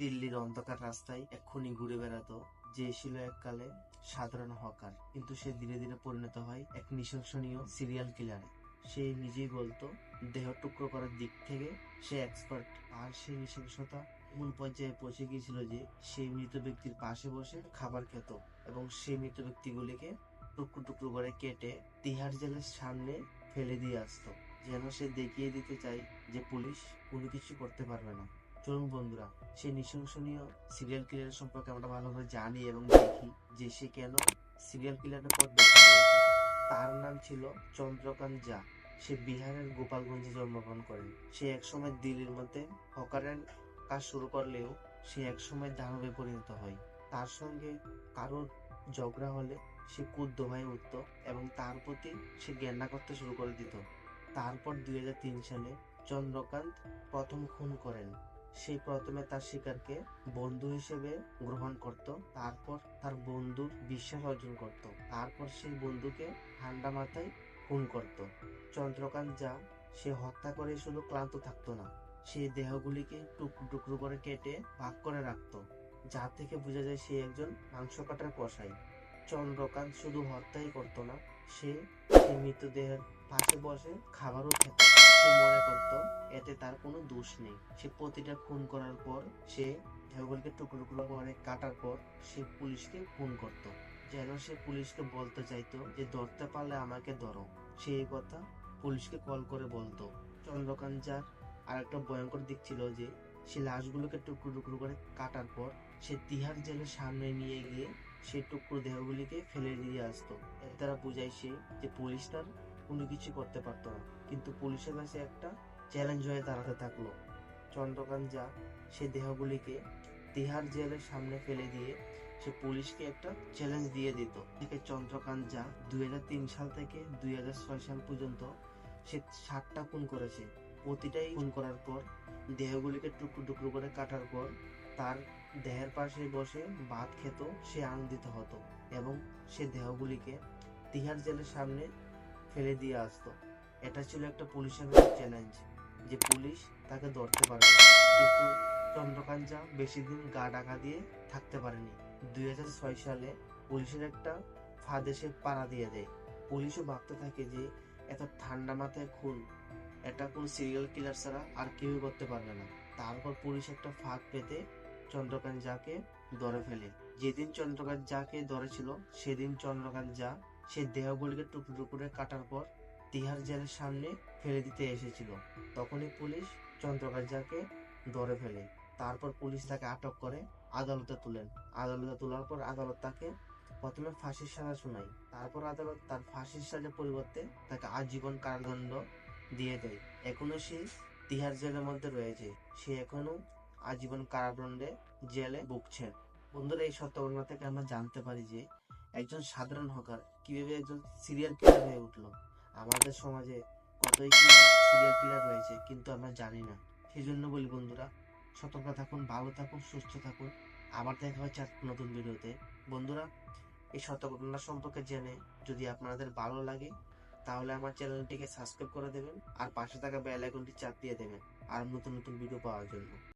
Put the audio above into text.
দিল্লির অন্ধকার রাস্তায় এক্ষুনি ঘুরে বেড়াতো, যে ছিল এককালে সাধারণ হকার। কিন্তু সে ধীরে ধীরে পরিণত হয় এক নৃশংসনীয় সিরিয়াল কিলারে সে নিজেই বলতো, দেহ টুকরো করার দিক থেকে সে এক্সপার্ট আর সেই নৃশংসতা এমন পর্যায়ে পৌঁছে গিয়েছিল যে সেই মৃত ব্যক্তির পাশে বসে খাবার খেত এবং সেই মৃত ব্যক্তিগুলিকে টুকরো টুকরো করে কেটে তিহার জেলের সামনে ফেলে দিয়ে আসতো, যেন সে দেখিয়ে দিতে চায় যে পুলিশ কোনো কিছু করতে পারবে না। চলুন বন্ধুরা সেই নৃশংসনীয় সিরিয়াল কিলার সম্পর্কে আমরা ভালোভাবে জানি এবং দেখি যে সে কেন সিরিয়াল কিলারের পথ বেছে তার নাম ছিল চন্দ্রকান্ত জা সে বিহারের গোপালগঞ্জে জন্মগ্রহণ করেন সে একসময় দিল্লির মধ্যে হকারের কাজ শুরু করলেও সে একসময় দানবে পরিণত হয়। তার সঙ্গে কারোর ঝগড়া হলে সে কুদ্ধ হয়ে উঠত এবং তার প্রতি সে ঘেন্না করতে শুরু করে দিত। তারপর দুই হাজার তিন সালে চন্দ্রকান্ত প্রথম খুন করেন। সে প্রথমে তার শিকারকে বন্ধু হিসেবে গ্রহণ করত, তারপর তার বন্ধুর বিশ্বাস অর্জন করত, তারপর সেই বন্ধুকে ঠান্ডা মাথায় খুন করত। চন্দ্রকান্ত যা, সে হত্যা করে শুধু ক্লান্ত থাকতো না, সে দেহগুলিকে টুকরো টুকরো করে কেটে ভাগ করে রাখতো, যা থেকে বোঝা যায় সে একজন মাংস কাটার কষাই চন্দ্রকান্ত শুধু হত্যাই করতো না, সে মৃতদেহের পাশে বসে খাবারও খেত। সে মনে করত, এতে তার কোনো দোষ নেই। সে প্রতিটা খুন করার পর, সে দেহগুলিকে টুকরো টুকরো করে কাটার পর, সে পুলিশকে খুন করত। যেন সে পুলিশকে বলতে চাইতো যে, ধরতে পারলে আমাকে ধরো। সে এই কথা পুলিশকে কল করে বলতো। চন্দ্রকান্ত যার আরেকটা ভয়ঙ্কর দিক ছিল যে, সে লাশগুলোকে টুকরো টুকরো করে কাটার পর, সে তিহার জেলের সামনে নিয়ে গিয়ে সে টুকরো দেহগুলিকে ফেলে দিয়ে আসতো। এর দ্বারা বোঝায় সে যে, পুলিশ তার কোনো কিছু করতে পারতো না। কিন্তু পুলিশের কাছে একটা চ্যালেঞ্জ হয়ে দাঁড়াতে থাকল। চন্দ্রকান্ত যা, সে দেহগুলিকে তিহার জেলের সামনে ফেলে দিয়ে সে পুলিশকে একটা চ্যালেঞ্জ দিয়ে দিত। থেকে চন্দ্রকান্ত যা দুই তিন সাল থেকে দুই ছয় সাল পর্যন্ত সে ষাটটা খুন করেছে। প্রতিটাই খুন করার পর, দেহগুলিকে টুকরো টুকরো করে কাটার পর তার দেহের পাশে বসে ভাত খেত, সে আনন্দিত হতো এবং সে দেহগুলিকে তিহার জেলের সামনে ফেলে দিয়ে আসতো। এটা ছিল একটা পুলিশের চ্যালেঞ্জ যে পুলিশ তাকে ধরতে পারবে কিন্তু চন্দ্রকান্ত যা বেশি দিন গা ঢাকা দিয়ে থাকতে পারেনি। দুই সালে পুলিশের একটা ফাঁদে সে পাড়া দিয়ে দেয়। পুলিশও ভাবতে থাকে যে, এত ঠান্ডা মাথায় খুন, এটা কোন সিরিয়াল কিলার ছাড়া আর কেউই করতে পারবে না। তারপর পুলিশ একটা ফাঁদ পেতে চন্দ্রকান্ত যাকে ধরে ফেলে। যেদিন চন্দ্রকান্ত যাকে ধরেছিল, সেদিন চন্দ্রকান্ত যা সে দেহগুলিকে টুকরো টুকরে কাটার পর তিহার জেলের সামনে ফেলে দিতে এসেছিল। তখনই পুলিশ চন্দ্রকান্ত যাকে ধরে ফেলে। তারপর পুলিশ তাকে আটক করে আদালতে তুলেন। আদালতে তোলার পর আদালত তাকে প্রথমে ফাঁসির সাজা শোনায়। তারপর আদালত তার ফাঁসির সাজার পরিবর্তে তাকে আজীবন কারাদণ্ড দিয়ে দেয়। এখনও সে তিহার জেলের মধ্যে রয়েছে। সে এখনও আজীবন কারাদণ্ডে জেলে ভুগছেন। বন্ধুরা, এই সত্য ঘটনা থেকে আমরা জানতে পারি যে একজন সাধারণ হকার কীভাবে একজন সিরিয়াল কিলার হয়ে উঠল? আমাদের সমাজে কতই কি সিরিয়াল কিলার রয়েছে কিন্তু আমরা জানি না। সেই জন্য বলি বন্ধুরা, সতর্ক থাকুন, ভালো থাকুন, সুস্থ থাকুন। আবার দেখা হচ্ছে নতুন ভিডিওতে। বন্ধুরা, এই ঘটনা সম্পর্কে জেনে যদি আপনাদের ভালো লাগে, তাহলে আমার চ্যানেলটিকে সাবস্ক্রাইব করে দেবেন আর পাশে থাকা বেল আইকনটি চাপ দিয়ে দেবেন। আর নতুন নতুন ভিডিও পাওয়ার জন্য।